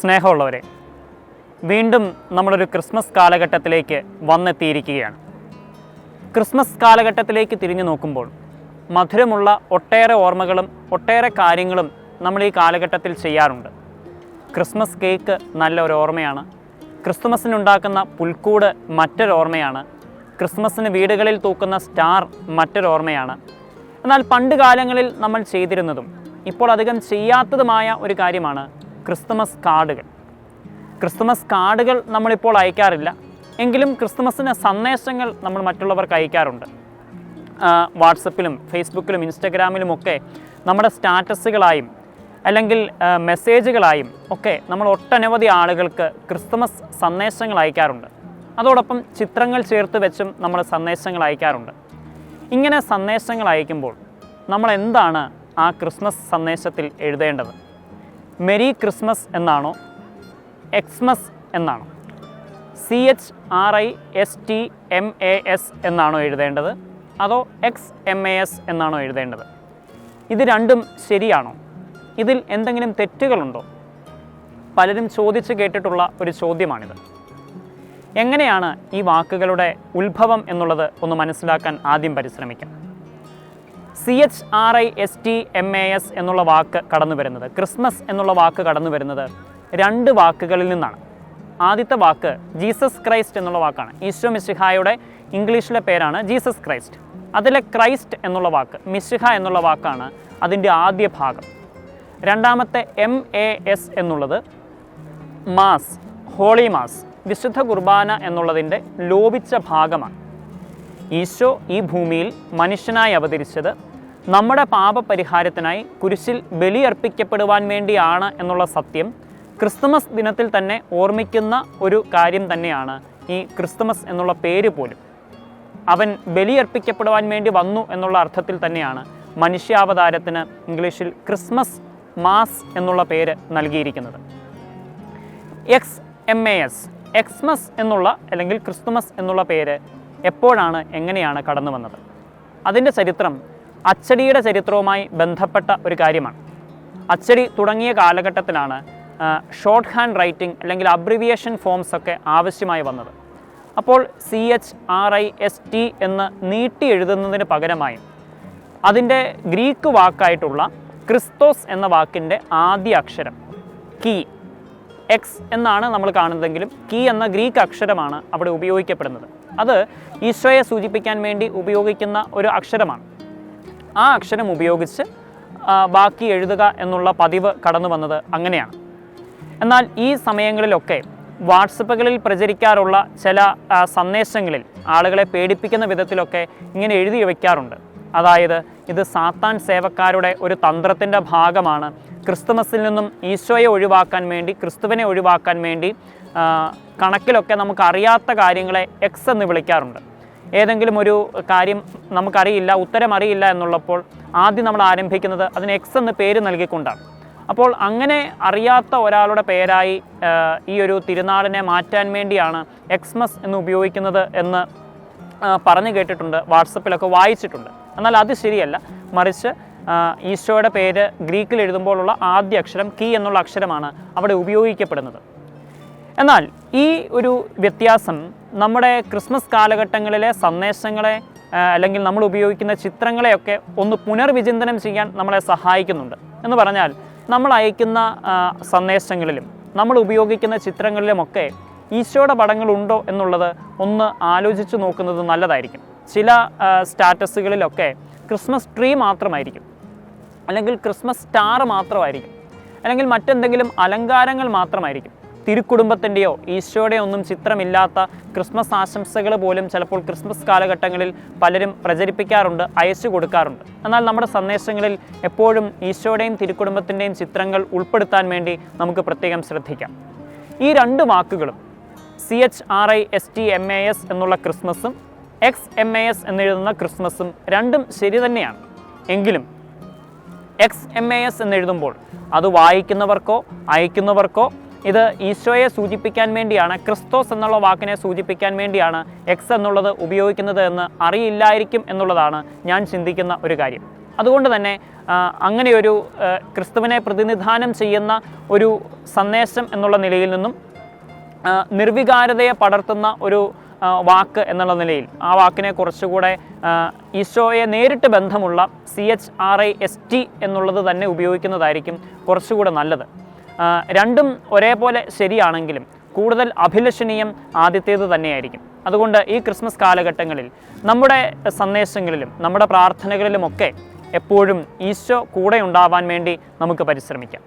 സ്നേഹമുള്ളവരെ വീണ്ടും നമ്മളൊരു ക്രിസ്മസ് കാലഘട്ടത്തിലേക്ക് വന്നെത്തിയിരിക്കുകയാണ്. ക്രിസ്മസ് കാലഘട്ടത്തിലേക്ക് തിരിഞ്ഞു നോക്കുമ്പോൾ മധുരമുള്ള ഒട്ടേറെ ഓർമ്മകളും ഒട്ടേറെ കാര്യങ്ങളും നമ്മൾ ഈ കാലഘട്ടത്തിൽ ചെയ്യാറുണ്ട്. ക്രിസ്മസ് കേക്ക് നല്ല ഒരു ഓർമ്മയാണ്. ക്രിസ്മസിനുണ്ടാക്കുന്ന പുൽക്കൂട് മറ്റൊരു ഓർമ്മയാണ്. ക്രിസ്മസിന് വീടുകളിൽ തൂക്കുന്ന സ്റ്റാർ മറ്റൊരു ഓർമ്മയാണ്. എന്നാൽ പണ്ട് കാലങ്ങളിൽ നമ്മൾ ചെയ്തിരുന്നതും ഇപ്പോൾ അധികം ചെയ്യാത്തതുമായ ഒരു കാര്യമാണ് ക്രിസ്മസ് കാർഡുകൾ. ക്രിസ്തുമസ് കാർഡുകൾ നമ്മളിപ്പോൾ അയക്കാറില്ല. എങ്കിലും ക്രിസ്തുമസിന് സന്ദേശങ്ങൾ നമ്മൾ മറ്റുള്ളവർക്ക് അയക്കാറുണ്ട്. വാട്സപ്പിലും ഫേസ്ബുക്കിലും ഇൻസ്റ്റഗ്രാമിലുമൊക്കെ നമ്മുടെ സ്റ്റാറ്റസുകളായും അല്ലെങ്കിൽ മെസ്സേജുകളായും ഒക്കെ നമ്മൾ ഒട്ടനവധി ആളുകൾക്ക് ക്രിസ്തുമസ് സന്ദേശങ്ങൾ അയക്കാറുണ്ട്. അതോടൊപ്പം ചിത്രങ്ങൾ ചേർത്ത് വെച്ചും നമ്മൾ സന്ദേശങ്ങൾ അയക്കാറുണ്ട്. ഇങ്ങനെ സന്ദേശങ്ങൾ അയക്കുമ്പോൾ നമ്മൾ എന്താണ് ആ ക്രിസ്മസ് സന്ദേശത്തിൽ എഴുതേണ്ടത്? മെരി ക്രിസ്മസ് എന്നാണോ? എക്സ്മസ് എന്നാണോ? C H R I S T M A S എന്നാണോ എഴുതേണ്ടത്? അതോ എക്സ് എം എ എസ് എന്നാണോ എഴുതേണ്ടത്? ഇത് രണ്ടും ശരിയാണോ? ഇതിൽ എന്തെങ്കിലും തെറ്റുകളുണ്ടോ? പലരും ചോദിച്ചു കേട്ടിട്ടുള്ള ഒരു ചോദ്യമാണിത്. എങ്ങനെയാണ് ഈ വാക്കുകളുടെ ഉത്ഭവം എന്നുള്ളത് ഒന്ന് മനസ്സിലാക്കാൻ ആദ്യം പരിശ്രമിക്കാം. C H R I S T M A S എന്നുള്ള വാക്ക് കടന്നു വരുന്നത്. ക്രിസ്മസ് എന്നുള്ള വാക്ക് കടന്നു വരുന്നത് രണ്ട് വാക്കുകളിൽ നിന്നാണ്. ആദ്യത്തെ വാക്ക് ജീസസ് ക്രൈസ്റ്റ് എന്നുള്ള വാക്കാണ്. ഈശോ മിശിഹായുടെ ഇംഗ്ലീഷിലെ പേരാണ് ജീസസ് ക്രൈസ്റ്റ് അതിലെ ക്രൈസ്റ്റ് എന്നുള്ള വാക്ക് മിശിഹ എന്നുള്ള വാക്കാണ് അതിന്റെ ആദ്യ ഭാഗം. രണ്ടാമത്തെ എം എ എസ് എന്നുള്ളത് മാസ് ഹോളി മാസ് വിശുദ്ധ കുർബാന എന്നുള്ളതിന്റെ ലോപിച്ച ഭാഗമാണ്. ഈശോ ഈ ഭൂമിയിൽ മനുഷ്യനായി അവതരിച്ചത് നമ്മുടെ പാപപരിഹാരത്തിനായി കുരിശിൽ ബലിയർപ്പിക്കപ്പെടുവാൻ വേണ്ടിയാണ് എന്നുള്ള സത്യം ക്രിസ്തുമസ് ദിനത്തിൽ തന്നെ ഓർമ്മിക്കുന്ന ഒരു കാര്യം തന്നെയാണ് ഈ ക്രിസ്തുമസ് എന്നുള്ള പേര് പോലും. അവൻ ബലിയർപ്പിക്കപ്പെടുവാൻ വേണ്ടി വന്നു എന്നുള്ള അർത്ഥത്തിൽ തന്നെയാണ് മനുഷ്യാവതാരത്തിന് ഇംഗ്ലീഷിൽ ക്രിസ്മസ് മാസ് എന്നുള്ള പേര് നൽകിയിരിക്കുന്നത്. X M A S Xmas എന്നുള്ള അല്ലെങ്കിൽ ക്രിസ്തുമസ് എന്നുള്ള പേര് എപ്പോഴാണ് എങ്ങനെയാണ് കടന്നു വന്നത് അതിന്റെ ചരിത്രം അച്ചടിയുടെ ചരിത്രവുമായി ബന്ധപ്പെട്ട ഒരു കാര്യമാണ്. അച്ചടി തുടങ്ങിയ കാലഘട്ടത്തിലാണ് ഷോർട്ട് ഹാൻഡ് റൈറ്റിംഗ് അല്ലെങ്കിൽ അബ്രിവിയേഷൻ ഫോംസ് ഒക്കെ ആവശ്യമായി വന്നത്. അപ്പോൾ C H R I S T എന്ന് നീട്ടി എഴുതുന്നതിന് പകരമായി അതിന്റെ ഗ്രീക്ക് വാക്കായിട്ടുള്ള ക്രിസ്തോസ് എന്ന വാക്കിന്റെ ആദ്യ അക്ഷരം കീ എക്സ് എന്നാണ് നമ്മൾ കാണുന്നതെങ്കിലും കീ എന്ന ഗ്രീക്ക് അക്ഷരമാണ് അവിടെ ഉപയോഗിക്കപ്പെടുന്നത്. അത് ഈശോയെ സൂചിപ്പിക്കാൻ വേണ്ടി ഉപയോഗിക്കുന്ന ഒരു അക്ഷരമാണ്. ആ അക്ഷരം ഉപയോഗിച്ച് ബാക്കി എഴുതുക എന്നുള്ള പതിവ് കടന്നു വന്നത് അങ്ങനെയാണ്. എന്നാൽ ഈ സമയങ്ങളിലൊക്കെ വാട്സപ്പുകളിൽ പ്രചരിക്കാറുള്ള ചില സന്ദേശങ്ങളിൽ ആളുകളെ പേടിപ്പിക്കുന്ന വിധത്തിലൊക്കെ ഇങ്ങനെ എഴുതി വയ്ക്കാറുണ്ട്. അതായത് ഇത് സാത്താൻ സേവക്കാരുടെ ഒരു തന്ത്രത്തിന്റെ ഭാഗമാണ്. ക്രിസ്തുമസിൽ നിന്നും ഈശോയെ ഒഴിവാക്കാൻ വേണ്ടി ക്രിസ്തുവിനെ ഒഴിവാക്കാൻ വേണ്ടി കണക്കിലൊക്കെ നമുക്കറിയാത്ത കാര്യങ്ങളെ എക്സ് എന്ന് വിളിക്കാറുണ്ട്. ഏതെങ്കിലും ഒരു കാര്യം നമുക്കറിയില്ല ഉത്തരം അറിയില്ല എന്നുള്ളപ്പോൾ ആദ്യം നമ്മൾ ആരംഭിക്കുന്നത് അതിന് എക്സ് എന്ന് പേര് നൽകിക്കൊണ്ടാണ്. അപ്പോൾ അങ്ങനെ അറിയാത്ത ഒരാളുടെ പേരായി ഈ ഒരു തിരുനാളിനെ മാറ്റാൻ വേണ്ടിയാണ് എക്സ്മസ് എന്ന് ഉപയോഗിക്കുന്നത് എന്ന് പറഞ്ഞു കേട്ടിട്ടുണ്ട് വാട്സപ്പിലൊക്കെ വായിച്ചിട്ടുണ്ട്. എന്നാൽ അത് ശരിയല്ല. മറിച്ച് ഈശോയുടെ പേര് ഗ്രീക്കിൽ എഴുതുമ്പോഴുള്ള ആദ്യ അക്ഷരം കീ എന്നുള്ള അക്ഷരമാണ് അവിടെ ഉപയോഗിക്കപ്പെടുന്നത്. എന്നാൽ ഈ ഒരു വ്യത്യാസം നമ്മുടെ ക്രിസ്മസ് കാലഘട്ടങ്ങളിലെ സന്ദേശങ്ങളെ അല്ലെങ്കിൽ നമ്മൾ ഉപയോഗിക്കുന്ന ചിത്രങ്ങളെയൊക്കെ ഒന്ന് പുനർവിചിന്തനം ചെയ്യാൻ നമ്മളെ സഹായിക്കുന്നുണ്ട്. എന്ന് പറഞ്ഞാൽ നമ്മൾ അയക്കുന്ന സന്ദേശങ്ങളിലും നമ്മൾ ഉപയോഗിക്കുന്ന ചിത്രങ്ങളിലുമൊക്കെ ഈശോയുടെ പടങ്ങളുണ്ടോ എന്നുള്ളത് ഒന്ന് ആലോചിച്ച് നോക്കുന്നത് നല്ലതായിരിക്കും. ചില സ്റ്റാറ്റസുകളിലൊക്കെ ക്രിസ്മസ് ട്രീ മാത്രമായിരിക്കും അല്ലെങ്കിൽ ക്രിസ്മസ് സ്റ്റാർ മാത്രമായിരിക്കും അല്ലെങ്കിൽ മറ്റെന്തെങ്കിലും അലങ്കാരങ്ങൾ മാത്രമായിരിക്കും. തിരുക്കുടുംബത്തിന്റെയോ ഈശോയുടെയോ ഒന്നും ചിത്രമില്ലാത്ത ക്രിസ്മസ് ആശംസകൾ പോലും ചിലപ്പോൾ ക്രിസ്മസ് കാലഘട്ടങ്ങളിൽ പലരും പ്രചരിപ്പിക്കാറുണ്ട് അയച്ചു കൊടുക്കാറുണ്ട്. എന്നാൽ നമ്മുടെ സന്ദേശങ്ങളിൽ എപ്പോഴും ഈശോയുടെയും തിരുക്കുടുംബത്തിന്റെയും ചിത്രങ്ങൾ ഉൾപ്പെടുത്താൻ വേണ്ടി നമുക്ക് പ്രത്യേകം ശ്രദ്ധിക്കാം. ഈ രണ്ട് വാക്കുകളും C H R I S T M A S എന്നുള്ള ക്രിസ്മസും എക്സ് എം എ എസ് എന്നെഴുതുന്ന ക്രിസ്മസും രണ്ടും ശരി തന്നെയാണ്. എങ്കിലും എക്സ് എം എ എസ് എന്നെഴുതുമ്പോൾ അത് വായിക്കുന്നവർക്കോ അയക്കുന്നവർക്കോ ഇത് ഈശോയെ സൂചിപ്പിക്കാൻ വേണ്ടിയാണ് ക്രിസ്തോസ് എന്നുള്ള വാക്കിനെ സൂചിപ്പിക്കാൻ വേണ്ടിയാണ് എക്സ് എന്നുള്ളത് ഉപയോഗിക്കുന്നത് എന്ന് അറിയില്ലായിരിക്കും എന്നുള്ളതാണ് ഞാൻ ചിന്തിക്കുന്ന ഒരു കാര്യം. അതുകൊണ്ട് തന്നെ അങ്ങനെയൊരു ക്രിസ്തുവിനെ പ്രതിനിധാനം ചെയ്യുന്ന ഒരു സന്ദേശം എന്നുള്ള നിലയിൽ നിന്നും നിർവികാരതയെ പടർത്തുന്ന ഒരു വാക്ക് എന്നുള്ള നിലയിൽ ആ വാക്കിനെ കുറച്ചുകൂടെ ഈശോയെ നേരിട്ട് ബന്ധമുള്ള C H R I S T എന്നുള്ളത് തന്നെ ഉപയോഗിക്കുന്നതായിരിക്കും കുറച്ചുകൂടെ നല്ലത്. രണ്ടും ഒരേപോലെ ശരിയാണെങ്കിലും കൂടുതൽ അഭിലഷണീയം ആദ്യത്തേത് തന്നെയായിരിക്കും. അതുകൊണ്ട് ഈ ക്രിസ്മസ് കാലഘട്ടങ്ങളിൽ നമ്മുടെ സന്ദേശങ്ങളിലും നമ്മുടെ പ്രാർത്ഥനകളിലുമൊക്കെ എപ്പോഴും ഈശോ കൂടെ ഉണ്ടാവാൻ വേണ്ടി നമുക്ക് പരിശ്രമിക്കാം.